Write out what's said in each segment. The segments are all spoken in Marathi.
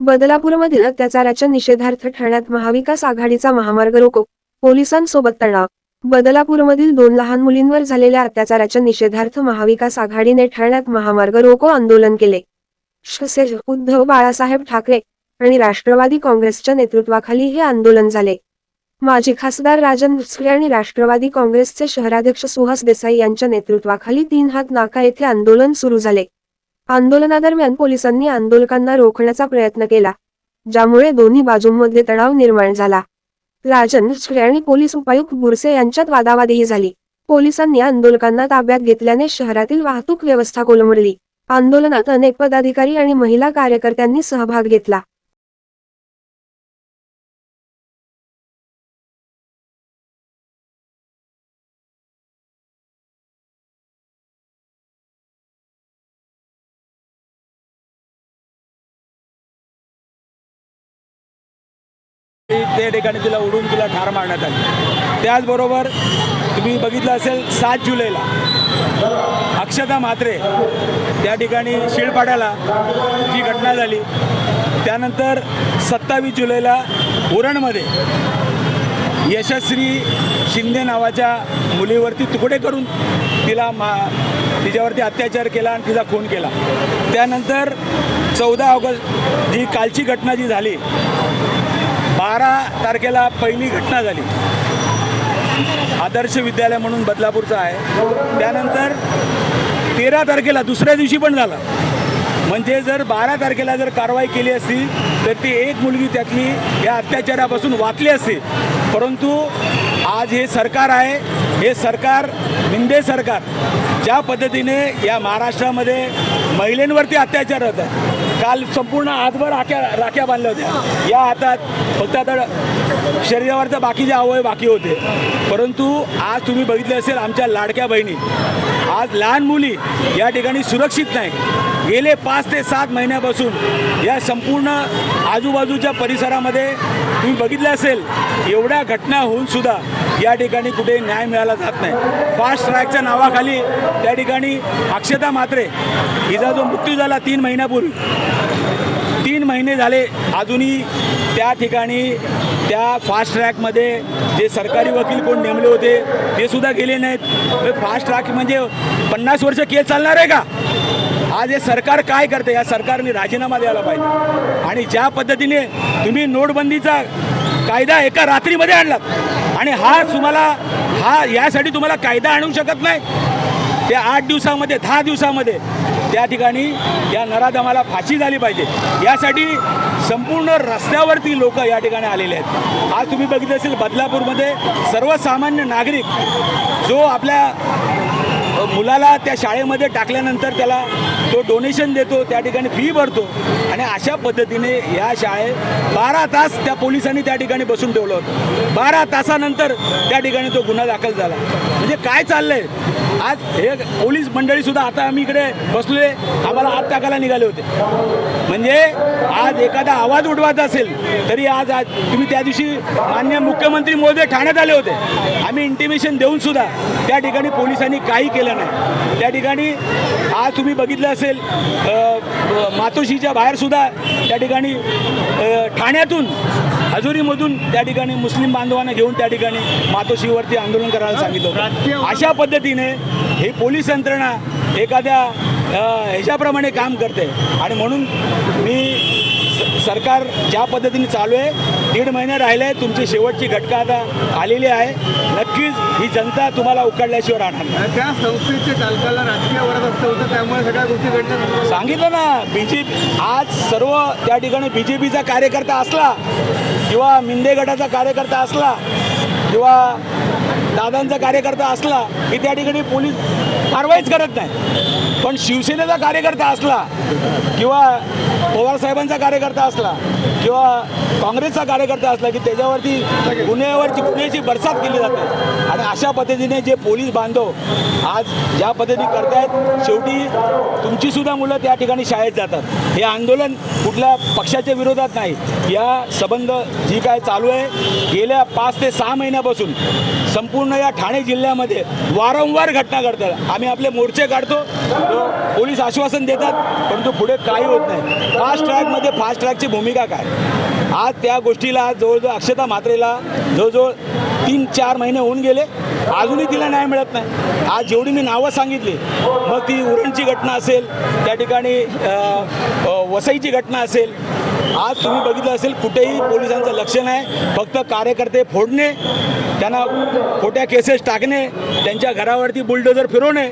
बदलापूरमधील अत्याचाराच्या निषेधार्थ ठाण्यात महाविकास आघाडीचा महामार्ग रोको. पोलिसांसोबत तणाव. बदलापूरमधील दोन लहान मुलींवर झालेल्या अत्याचाराच्या निषेधार्थ महाविकास आघाडीने ठाण्यात महामार्ग रोको आंदोलन केले. उद्धव बाळासाहेब ठाकरे आणि राष्ट्रवादी काँग्रेसच्या नेतृत्वाखाली हे आंदोलन झाले. माजी खासदार राजन भुसरे आणि राष्ट्रवादी काँग्रेसचे शहराध्यक्ष सुहास देसाई यांच्या नेतृत्वाखाली तीन हात नाका येथे आंदोलन सुरू झाले. आंदोलनादरम्यान पोलिसांनी आंदोलकांना रोखण्याचा प्रयत्न केला ज्यामुळे दोन्ही बाजूंमध्ये तणाव निर्माण झाला. राजन आणि पोलीस उपायुक्त बुरसे यांच्यात वादावादीही झाली. पोलिसांनी आंदोलकांना ताब्यात घेतल्याने शहरातील वाहतूक व्यवस्था कोलमडली. आंदोलनात अनेक पदाधिकारी आणि महिला कार्यकर्त्यांनी सहभाग घेतला. त्या ठिकाणी तिला उडून तिला ठार मारण्यात आली. त्याचबरोबर तुम्ही बघितलं असेल सात जुलैला अक्षता म्हात्रे त्या ठिकाणी शिळपाड्याला जी घटना झाली त्यानंतर सत्तावीस जुलैला उरणमध्ये यशस्वी शिंदे नावाच्या मुलीवरती तुकडे करून तिला मा तिच्यावरती अत्याचार केला आणि तिचा खून केला. त्यानंतर चौदा ऑगस्ट जी कालची घटना जी झाली बारा तारखेला पहिली घटना झाली. आदर्श विद्यालय म्हणून बदलापूरचं आहे. त्यानंतर तेरा तारखेला दुसऱ्या दिवशी पण झाला. म्हणजे जर बारा तारखेला जर कारवाई केली असती तर ती एक मुलगी त्यातली या अत्याचारापासून वाचली असती. परंतु आज हे सरकार आहे. हे सरकार निंदे सरकार ज्या पद्धतीने या महाराष्ट्रामध्ये महिलांवरती अत्याचार होतात काल संपूर्ण आजभर राख्या राख्या बांधल्या होत्या. या हातात फक्त आता शरीरावरचं बाकीचे अवयव बाकी होते. परंतु आज तुम्ही बघितले असेल आमच्या लाडक्या बहिणी. आज लहान मुली या ठिकाणी सुरक्षित नाही गेले पाच ते सात महिन्यापासून या संपूर्ण आजूबाजूच्या परिसरामध्ये तुम्ही बघितलं असेल एवढ्या घटना होऊन सुद्धा या ठिकाणी कुठे न्याय मिळाला जात नाही. फास्ट ट्रॅकच्या नावाखाली त्या ठिकाणी अक्षता मात्रे हिचा जो मृत्यू झाला तीन महिन्यापूर्वी तीन महिने झाले अजूनही त्या ठिकाणी त्या फास्ट ट्रॅकमध्ये जे सरकारी वकील कोण नेमले होते ते सुद्धा गेले नाहीत. फास्ट ट्रॅक म्हणजे पन्नास वर्ष केस चालणार आहे का? आज हे सरकार काय करते? या सरकारने राजीनामा द्यायला पाहिजे. आणि ज्या पद्धतीने तुम्ही नोटबंदीचा कायदा एका रात्रीमध्ये आणलात आणि हा तुम्हाला हा यासाठी तुम्हाला कायदा आणू शकत नाही त्या आठ दिवसामध्ये दहा दिवसामध्ये त्या ठिकाणी या नराधमाला फाशी झाली पाहिजे. यासाठी संपूर्ण रस्त्यावरती लोक या ठिकाणी आलेले आहेत. आज तुम्ही बघितलं असेल बदलापूरमध्ये सर्वसामान्य नागरिक जो आपल्या मुलाला त्या शाळेमध्ये टाकल्यानंतर त्याला तो डोनेशन देतो त्या ठिकाणी फी भरतो. आणि अशा पद्धतीने या शाळेत बारा तास त्या पोलिसांनी त्या ठिकाणी बसून ठेवलं होतं. बारा तासानंतर त्या ठिकाणी तो गुन्हा दाखल झाला. म्हणजे काय चाललंय? आज हे पोलीस मंडळी सुद्धा आता आम्ही इकडे बसलोय. आम्हाला आत टाकायला निघाले होते. म्हणजे आज एखादा आवाज उठवायचा असेल तरी आज आज तुम्ही त्या दिवशी मान्य मुख्यमंत्री मोदी ठाण्यात आले होते. आम्ही इंटिमेशन देऊन सुद्धा त्या ठिकाणी पोलिसांनी काही केलं नाही. त्या ठिकाणी आज तुम्ही बघितलं असेल मातोशीच्या बाहेरसुद्धा बाहेर सुद्धा त्या ठिकाणी ठाण्यातून हजुरीमधून त्या ठिकाणी मुस्लिम बांधवांना घेऊन त्या ठिकाणी मातोश्रीवरती आंदोलन करायला सांगितलं अशा पद्धतीने ही पोलीस यंत्रणा एखाद्या ह्याच्याप्रमाणे काम करते. आणि म्हणून मी सरकार ज्या पद्धतीने चालू आहे दीड महिने राहिले तुमची शेवटची घटका आता आलेली आहे. नक्कीच ही जनता तुम्हाला उकडल्याशिवाय राहणार नाही. त्या संस्थेच्या चालकाला राजकीय वरद असतं होतं त्यामुळे सगळ्या गोष्टी घडल्या सांगितलं ना बी जे आज सर्व त्या ठिकाणी बी जे पीचा कार्यकर्ता असला किंवा मिंदे गटाचा कार्यकर्ता असला किंवा दादांचा कार्यकर्ता असला की त्या ठिकाणी पोलीस कारवाईच करत नाही. पण शिवसेनेचा कार्यकर्ता असला किंवा पवारसाहेबांचा कार्यकर्ता असला किंवा काँग्रेसचा कार्यकर्ता असला की त्याच्यावरती गुन्ह्यावरची गुन्ह्याची बरसात केली जाते. आणि अशा पद्धतीने जे पोलीस बांधव आज ज्या पद्धतीने करतायत शेवटी तुमची सुद्धा मुलं त्या ठिकाणी शाळेत जातात. हे आंदोलन कुठल्या पक्षाच्या विरोधात नाही. या संबंध जी काय चालू आहे गेल्या पाच ते सहा महिन्यापासून संपूर्ण या ठाणे जिल्ह्यामध्ये वारंवार घटना घडतात. आम्ही आपले मोर्चे काढतो पोलीस आश्वासन देतात परंतु पुढे काही होत नाही. फास्ट ट्रॅकमध्ये फास्ट ट्रॅकची भूमिका काय? आज त्या गोष्टीला जवळजवळ अक्षता मात्रेला जवळजवळ तीन चार महिने होऊन गेले. अजूनही तिला न्याय मिळत नाही. आज जेवढी मी नावं सांगितली मग ती उरणची घटना असेल त्या ठिकाणी वसईची घटना असेल आज तुम्ही बघितलं असेल कुठेही पोलिसांचं लक्ष नाही. फक्त कार्यकर्ते फोडणे त्यांना खोट्या केसेस टाकणे त्यांच्या घरावरती बुलडोजर फिरवणे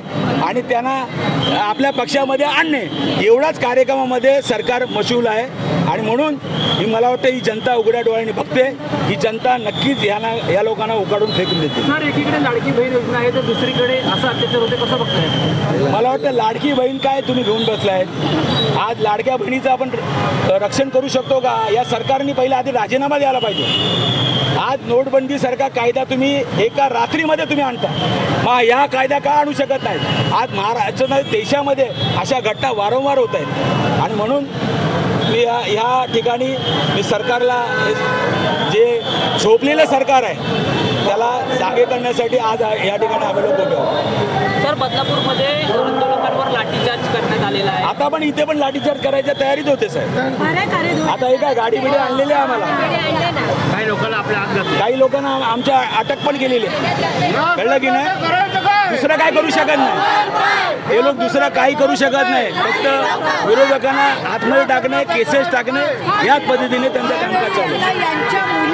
आणि त्यांना आपल्या पक्षामध्ये आणणे. एवढाच कार्यक्रमामध्ये सरकार मशूल आहे. आणि म्हणून ही मला वाटतं ही जनता उघड्या डोळ्याने बघते. ही जनता नक्कीच यांना या लोकांना उकाडून फेकून देते. सर एकीकडे लाडकी बहीण योजना आहे तर दुसरीकडे असं अत्याचार होते कसं बघताय? मला वाटतं लाडकी बहीण काय तुम्ही घेऊन बसलायत आज लाडक्या बहिणीचं आपण रक्षण करू शकतो का? या सरकारने पहिला आधी राजीनामा द्यायला पाहिजे. आज नोटबंदीसारखा कायदा तुम्ही एका रात्रीमध्ये तुम्ही आणता. मग या कायदा का आणू शकत नाही आज महाराष्ट्र देशामध्ये अशा घटना वारंवार होत आहेत. आणि म्हणून मी या ह्या ठिकाणी मी सरकारला जे झोपलेलं सरकार आहे त्याला जागे करण्यासाठी आज या ठिकाणी आम्ही लोक उभे आहोत तर बदलापूरमध्ये आंदोलकांवर लाठीचार्ज करण्यात आलेला आहे. आता पण इथे पण लाठीचार्ज करायच्या तयारीत होते साहेब. आता हे काय गाडी बिडी आणलेली आहे आम्हाला? काही लोकांना आपल्या हात काही लोकांना आम- आमच्या अटक पण केलेली आहे. कळलं की नाही? दुसरं काय करू शकत नाही हे लोक दुसरं काही करू शकत नाही फक्त विरोधकांना आतमध्ये टाकणे केसेस टाकणे याच पद्धतीने त्यांचं कामकाज चालू आहे.